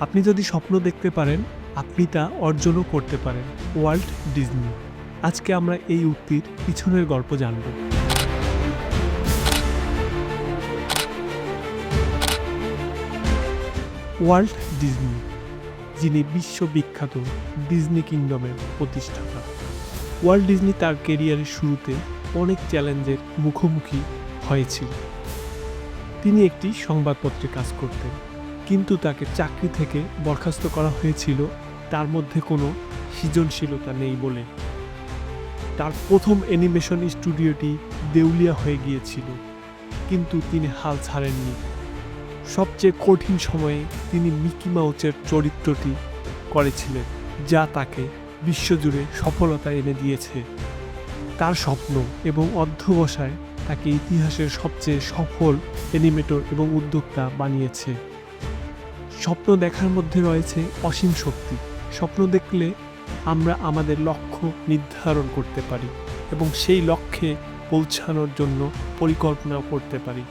আপনি যদি স্বপ্ন দেখতে পারেন, আপনি তা অর্জনও করতে পারেন ওয়ার্ল্ড ডিজনি। আজকে আমরা এই উক্তির পিছনের গল্প জানব। ওয়ার্ল্ড ডিজনি, যিনি বিশ্ববিখ্যাত ডিজনি কিংডমের প্রতিষ্ঠাতা। ওয়ার্ল্ড ডিজনি তার কেরিয়ারের শুরুতে অনেক চ্যালেঞ্জের মুখোমুখি হয়েছিল। তিনি একটি সংবাদপত্রে কাজ করতেন। কিন্তু তাকে চাকরি থেকে বরখাস্ত করা হয়েছিল, তার মধ্যে কোনো সৃজনশীলতা নেই বলে। তার প্রথম অ্যানিমেশন স্টুডিওটি দেউলিয়া হয়ে গিয়েছিল, কিন্তু তিনি হাল ছাড়েননি। সবচেয়ে কঠিন সময়ে তিনি মিকি মাউচের চরিত্রটি করেছিলেন, যা তাকে বিশ্বজুড়ে সফলতা এনে দিয়েছে। তার স্বপ্ন এবং অধ্যবসায় তাকে ইতিহাসের সবচেয়ে সফল অ্যানিমেটর এবং উদ্যোক্তা বানিয়েছে। স্বপ্ন দেখার মধ্যে রয়েছে অসীম শক্তি। স্বপ্ন দেখলে আমরা আমাদের লক্ষ্য নির্ধারণ করতে পারি এবং সেই লক্ষ্যে পৌঁছানোর জন্য পরিকল্পনাও করতে পারি।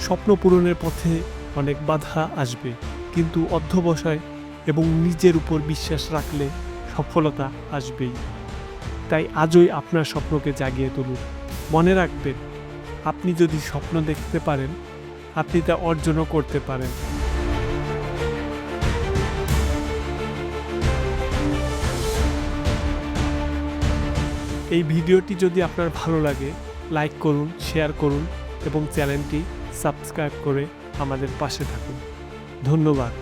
স্বপ্ন পূরণের পথে অনেক বাধা আসবে, কিন্তু অধ্যবসায় এবং নিজের উপর বিশ্বাস রাখলে সফলতা আসবেই। তাই আজই আপনার স্বপ্নকে জাগিয়ে তুলুন। মনে রাখবেন, আপনি যদি স্বপ্ন দেখতে পারেন, আপনি তা অর্জনও করতে পারেন। এই ভিডিওটি যদি আপনার ভালো লাগে লাইক করুন শেয়ার করুন এবং চ্যানেলটি সাবস্ক্রাইব করে আমাদের পাশে থাকুন। ধন্যবাদ।